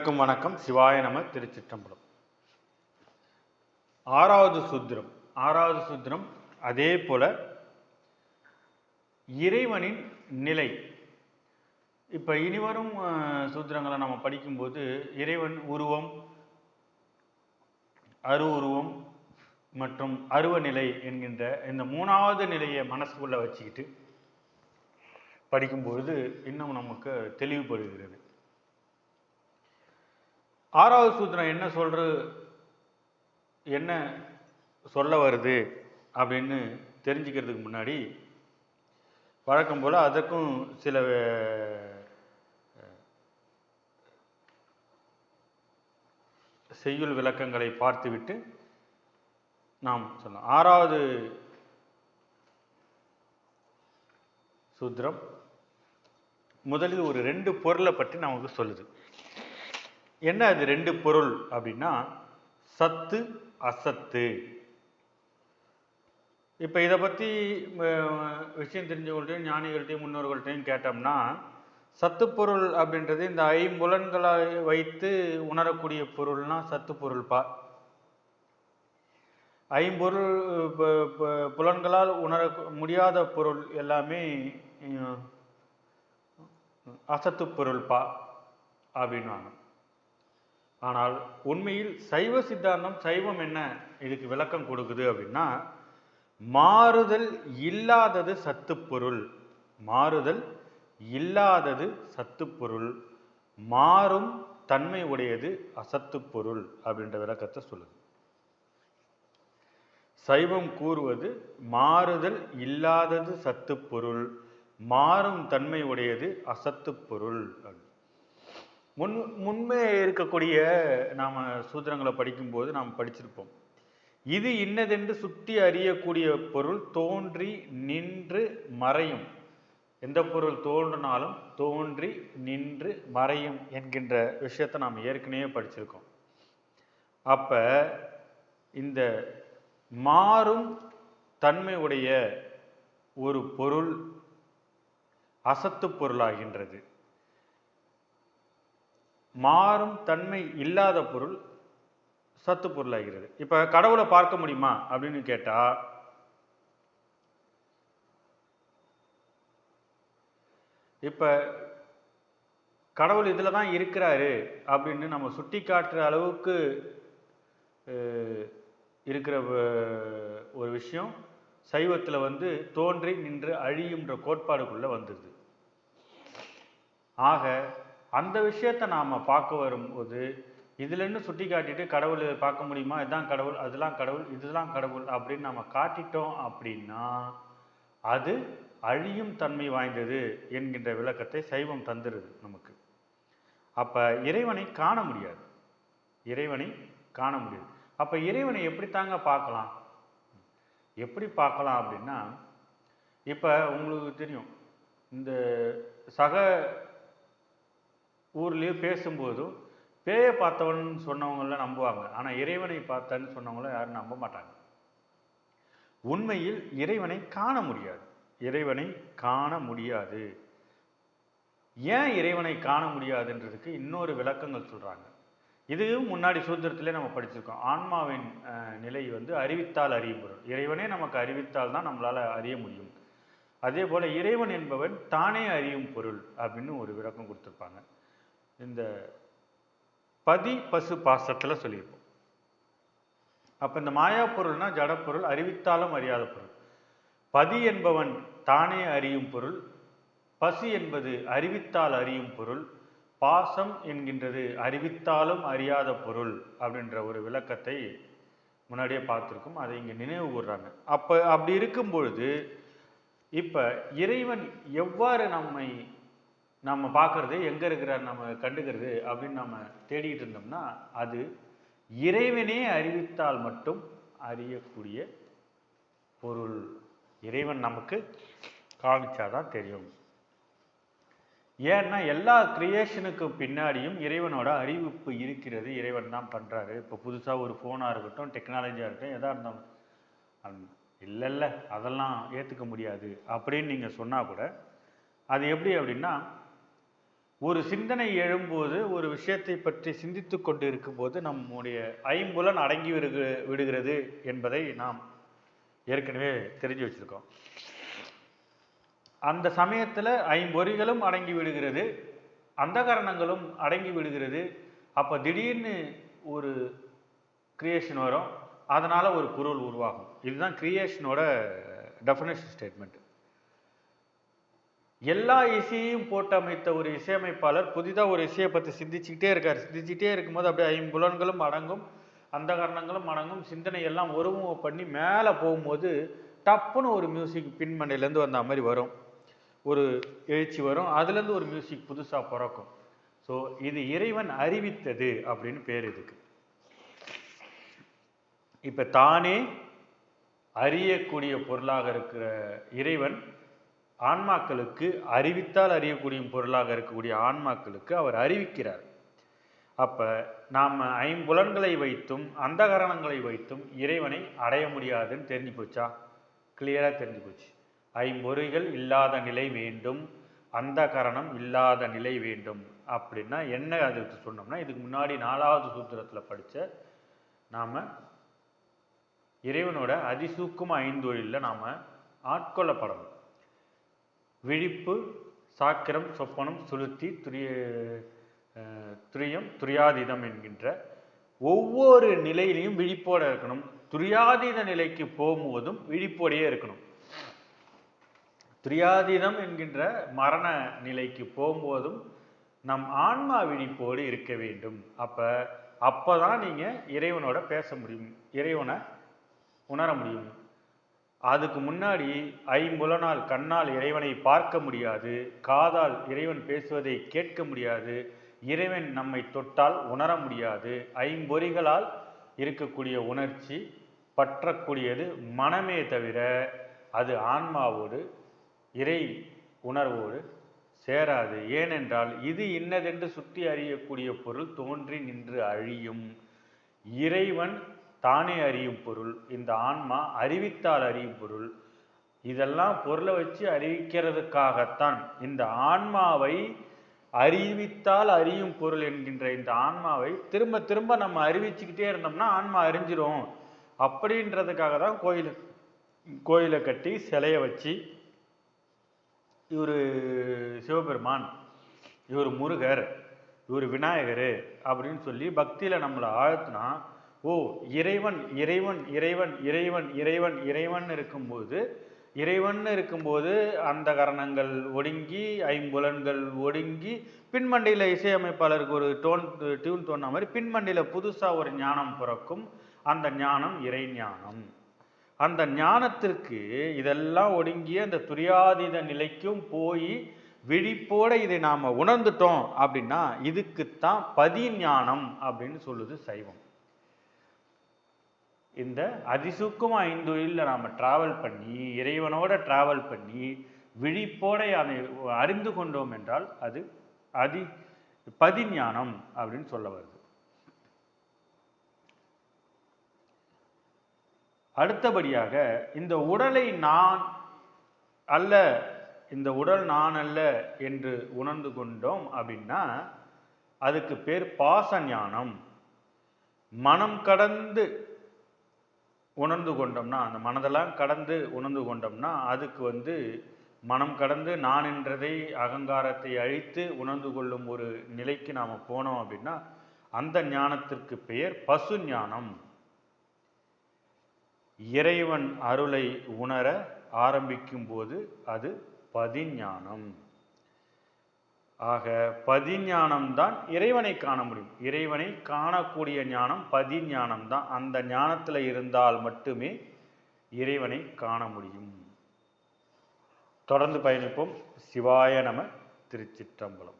அனைவருக்கும் வணக்கம். சிவாய நம திருச்சிற்றம்பலம். ஆறாவது சூத்திரம். ஆறாவது சூத்திரம் அதே போல இறைவனின் நிலை. இப்போ இனிவரும் சூத்திரங்களை நம்ம படிக்கும்போது இறைவன் உருவம் அரு உருவம் மற்றும் அருவநிலை என்கின்ற இந்த மூணாவது நிலையை மனசுக்குள்ள வச்சுக்கிட்டு படிக்கும்பொழுது இன்னும் நமக்கு தெளிவுபடுகிறது. ஆறாவது சூத்திரம் என்ன சொல்ற என்ன சொல்ல வருது? அப்படின்னு தெரிஞ்சுக்கிறதுக்கு முன்னாடி வழக்கம் போல் அதற்கும் சில செய்யுள் விளக்கங்களை பார்த்துவிட்டு நாம் சொல்லலாம். ஆறாவது சூத்திரம் முதலில் ஒரு ரெண்டு பொருளை பற்றி நமக்கு சொல்லுது. என்ன அது ரெண்டு பொருள் அப்படின்னா சத்து அசத்து. இப்போ இதை பற்றி விஷயம் தெரிஞ்சவங்கள்ட்டையும் ஞானிகள்ட்டையும் முன்னோர்கள்ட்டையும் கேட்டோம்னா சத்து பொருள் அப்படின்றது இந்த ஐம்புலன்களை வைத்து உணரக்கூடிய பொருள்னா சத்து பொருள்பா ஐம்பொருள் புலன்களால் உணர முடியாத பொருள் எல்லாமே அசத்து பொருள்பா அப்படின்வாங்க ஆனால் உண்மையில் சைவ சித்தாந்தம் சைவம் என்ன? இதுக்கு விளக்கம் கொடுக்குது அப்படின்னா மாறுதல் இல்லாதது சத்துப்பொருள் மாறுதல் இல்லாதது சத்து பொருள். மாறும் தன்மை உடையது அசத்து பொருள் அப்படின்ற விளக்கத்தை சொல்லுது. சைவம் கூறுவது மாறுதல் இல்லாதது சத்து பொருள். மாறும் தன்மை உடையது அசத்து பொருள். அப்படின்னு முன் முன்மே இருக்கக்கூடிய நாம் சூத்திரங்களை படிக்கும்போது நாம் படிச்சிருப்போம். இது இன்னதென்று சுட்டி அறியக்கூடிய பொருள் தோன்றி நின்று மறையும். எந்த பொருள் தோன்றினாலும் தோன்றி நின்று மறையும் என்கின்ற விஷயத்தை நாம் ஏற்கனவே படிச்சிருக்கோம். அப்ப இந்த மாறும் தன்மை உடைய ஒரு பொருள் அசத்து பொருளாகின்றது. மாறும் தன்மை இல்லாத பொருள் சத்து பொருளாகிறது. இப்போ கடவுளை பார்க்க முடியுமா அப்படின்னு கேட்டால் இப்போ கடவுள் இதில் தான் இருக்கிறாரு அப்படின்னு நம்ம சுட்டி காட்டுற அளவுக்கு இருக்கிற ஒரு விஷயம் சைவத்தில் வந்து தோன்றி நின்று அழியும்ன்ற கோட்பாடுக்குள்ளே வந்துடுது ஆக அந்த விஷயத்தை நாம் பார்க்க வரும்போது இதுலன்னு சுட்டி காட்டிட்டு கடவுள் பார்க்க முடியுமா? இதுதான் கடவுள் அதெல்லாம் கடவுள் இதுதான் கடவுள் அப்படின்னு நம்ம காட்டிட்டோம் அப்படின்னா அது அழியும் தன்மை வாய்ந்தது என்கின்ற விளக்கத்தை சைவம் தந்துடுது நமக்கு. அப்போ இறைவனை காண முடியாது. இறைவனை காண முடியாது. அப்போ இறைவனை எப்படித்தாங்க பார்க்கலாம்? எப்படி பார்க்கலாம் அப்படின்னா இப்போ உங்களுக்கு தெரியும் இந்த சக ஊர்லேயோ பேசும்போதும் பேயை பார்த்தவன் சொன்னவங்கள நம்புவாங்க. ஆனால் இறைவனை பார்த்தன்னு சொன்னவங்கள யாரும் நம்ப மாட்டாங்க. உண்மையில் இறைவனை காண முடியாது. இறைவனை காண முடியாது. ஏன் இறைவனை காண முடியாதுன்றதுக்கு இன்னொரு விளக்கங்கள் சொல்கிறாங்க இதுவும் முன்னாடி சூத்திரத்திலே நம்ம படிச்சிருக்கோம். ஆன்மாவின் நிலை வந்து அறிவித்தால் அறியப்படும் இறைவனே நமக்கு அறிவித்தால் தான் நம்மளால் அறிய முடியும். அதே போல் இறைவன் என்பவன் தானே அறியும் பொருள் அப்படின்னு ஒரு விளக்கம் கொடுத்துருப்பாங்க. இந்த பதி பசு பாசத்தில் சொல்லியிருப்போம். அப்போ இந்த மாயா பொருள்னா ஜடப்பொருள் அறிவித்தாலும் அறியாத பொருள். பதி என்பவன் தானே அறியும் பொருள் பசு என்பது அறிவித்தால் அறியும் பொருள் பாசம் என்கின்றது அறிவித்தாலும் அறியாத பொருள் அப்படின்ற ஒரு விளக்கத்தை முன்னாடியே பார்த்துருக்கோம். அதை இங்கே நினைவு கூடுறாங்க அப்போ அப்படி இருக்கும் பொழுது இப்போ இறைவன் எவ்வாறு நம்மை நம்ம பார்க்கறது எங்க இருக்கிறார் நம்ம கண்டுக்கிறது அப்படின்னு நம்ம தேடிட்டு இருந்தோம்னா அது இறைவனே அறிவித்தால் மட்டும் அறியக்கூடிய பொருள். இறைவன் நமக்கு காமிச்சாதான் தெரியும். ஏன்னா எல்லா கிரியேஷனுக்கு பின்னாடியும் இறைவனோட அறிவிப்பு இருக்கிறது. இறைவன் தான் பண்றாரு. இப்போ புதுசா ஒரு ஃபோனாக இருக்கட்டும் டெக்னாலஜியா இருக்கட்டும் எதா இருந்தாலும். இல்லை இல்லை அதெல்லாம் ஏற்றுக்க முடியாது அப்படின்னு நீங்கள் சொன்னால் கூட அது எப்படி அப்படின்னா ஒரு சிந்தனை எழும்போது ஒரு விஷயத்தை பற்றி சிந்தித்து கொண்டு இருக்கும்போது நம்முடைய ஐம்புலன் அடங்கி விடுகிறது என்பதை நாம் ஏற்கனவே தெரிஞ்சு வச்சிருக்கோம். அந்த சமயத்தில் ஐம்பொறிகளும் அடங்கி விடுகிறது அந்தகாரணங்களும் அடங்கி விடுகிறது. அப்போ திடீர்னு ஒரு கிரியேஷன் வரும் அதனால் ஒரு பொருள் உருவாகும். இதுதான் கிரியேஷனோட டெஃபினேஷன் ஸ்டேட்மெண்ட் எல்லா இசையையும் போட்டு அமைத்த ஒரு இசையமைப்பாளர் புதிதாக ஒரு இசையை பற்றி சிந்திச்சுக்கிட்டே இருக்கார். சிந்திச்சுட்டே இருக்கும்போது அப்படியே ஐம்புலன்களும் அடங்கும் அந்த காரணங்களும் அடங்கும் சிந்தனை எல்லாம் ஒருமுகம் பண்ணி மேலே போகும்போது டப்புன்னு ஒரு மியூசிக் பின்மண்டையிலேருந்து வந்த மாதிரி வரும். ஒரு எழுச்சி வரும். அதுலேருந்து ஒரு மியூசிக் புதுசாக பிறக்கும். ஸோ இது இறைவன் அறிவித்தது அப்படின்னு பேர் இதுக்கு. இப்போ தானே அறியக்கூடிய பொருளாக இருக்கிற இறைவன் ஆன்மாக்களுக்கு அறிவித்தால் அறியக்கூடிய பொருளாக இருக்கக்கூடிய ஆன்மாக்களுக்கு அவர் அறிவிக்கிறார். அப்போ நாம் ஐம்புலன்களை வைத்தும் அந்த கரணங்களை வைத்தும் இறைவனை அடைய முடியாதுன்னு தெரிஞ்சு போச்சா? கிளியராக தெரிஞ்சு போச்சு. ஐம்பொறிகள் இல்லாத நிலை வேண்டும். அந்த கரணம் இல்லாத நிலை வேண்டும். அப்படின்னா என்ன அதுக்கு சொன்னோம்னா இதுக்கு முன்னாடி நாலாவது சூத்திரத்தில் படித்த நாம் இறைவனோட அதிசூக்கும ஐந்தொழிலில் நாம் ஆட்கொள்ளப்படணும். விழிப்பு சாக்கிரம் சொப்பனம் சுளுத்தி துரிய அஹ், துரியம் துரியாதீதம் என்கின்ற ஒவ்வொரு நிலையிலையும் விழிப்போட இருக்கணும். துரியாதீத நிலைக்கு போகும்போதும் விழிப்போடையே இருக்கணும். துரியாதீதம் என்கின்ற மரண நிலைக்கு போகும்போதும் நம் ஆன்மா விழிப்போடு இருக்க வேண்டும். அப்ப அப்பதான் நீங்க இறைவனோட பேச முடியும். இறைவனை உணர முடியும். அதுக்கு முன்னாடி ஐம்புலனால் கண்ணால் இறைவனை பார்க்க முடியாது காதால் இறைவன் பேசுவதை கேட்க முடியாது இறைவன் நம்மை தொட்டால் உணர முடியாது. ஐம்பொறிகளால் இருக்கக்கூடிய உணர்ச்சி பற்றக்கூடியது மனமே தவிர அது ஆன்மாவோடு இறை உணர்வோடு சேராது. ஏனென்றால் இது இன்னதென்று சுற்றி அறியக்கூடிய பொருள் தோன்றி நின்று அழியும். இறைவன் தானே அறியும் பொருள் இந்த ஆன்மா அறிவித்தால் அறியும் பொருள். இதெல்லாம் பொருளை வச்சு அறிவிக்கிறதுக்காகத்தான் இந்த ஆன்மாவை அறிவித்தால் அறியும் பொருள் என்கின்ற இந்த ஆன்மாவை திரும்ப திரும்ப நம்ம அறிவிச்சுக்கிட்டே இருந்தோம்னா ஆன்மா அறிஞ்சிரும். அப்படின்றதுக்காக தான் கோயில் கோயிலை கட்டி சிலையை வச்சு இவர் சிவபெருமான் இவர் முருகர் இவர் விநாயகர் அப்படின்னு சொல்லி பக்தியில் நம்மளை ஆழ்த்தினா ஓ இறைவன் இறைவன் இறைவன் இறைவன் இறைவன் இறைவன் இருக்கும்போது இறைவன் இருக்கும்போது அந்த கரணங்கள் ஒடுங்கி ஐம்புலன்கள் ஒடுங்கி பின்மண்டியில் இசையமைப்பாளருக்கு ஒரு டோன் டியூன் தோணா மாதிரி பின்மண்டியில் புதுசாக ஒரு ஞானம் பிறக்கும். அந்த ஞானம் இறை ஞானம். அந்த ஞானத்திற்கு இதெல்லாம் ஒடுங்கிய அந்த துரியாதீத நிலைக்கும் போய் விழிப்போட இதை நாம் உணர்ந்துட்டோம் அப்படின்னா இதுக்குத்தான் பதிஞானம் அப்படின்னு சொல்லுது சைவம். இந்த அதிசூக்கும ஐந்தொழிலில் நாம் டிராவல் பண்ணி இறைவனோட டிராவல் பண்ணி விழிப்போட அதை அறிந்து கொண்டோம் என்றால் அது அதி பதிஞானம் அப்படின்னு சொல்ல வருது. அடுத்தபடியாக இந்த உடலை நான் அல்ல இந்த உடல் நான் அல்ல என்று உணர்ந்து கொண்டோம் அப்படின்னா அதுக்கு பேர் பாச ஞானம் மனம் கடந்து உணர்ந்து கொண்டோம்னா அந்த மனதெல்லாம் கடந்து உணர்ந்து கொண்டோம்னா அதுக்கு வந்து மனம் கடந்து நான் என்றதை அகங்காரத்தை அழித்து உணர்ந்து கொள்ளும் ஒரு நிலைக்கு நாம் போனோம் அப்படின்னா அந்த ஞானத்திற்கு பெயர் பசு ஞானம். இறைவன் அருளை உணர ஆரம்பிக்கும் போது அது பதிஞானம். ஆக பதிஞானம் தான் இறைவனை காண முடியும். இறைவனை காணக்கூடிய ஞானம் பதிஞானம் தான் அந்த ஞானத்தில் இருந்தால் மட்டுமே இறைவனை காண முடியும். தொடர்ந்து பயணிப்போம். சிவாய நம திருச்சிற்றம்பலம்.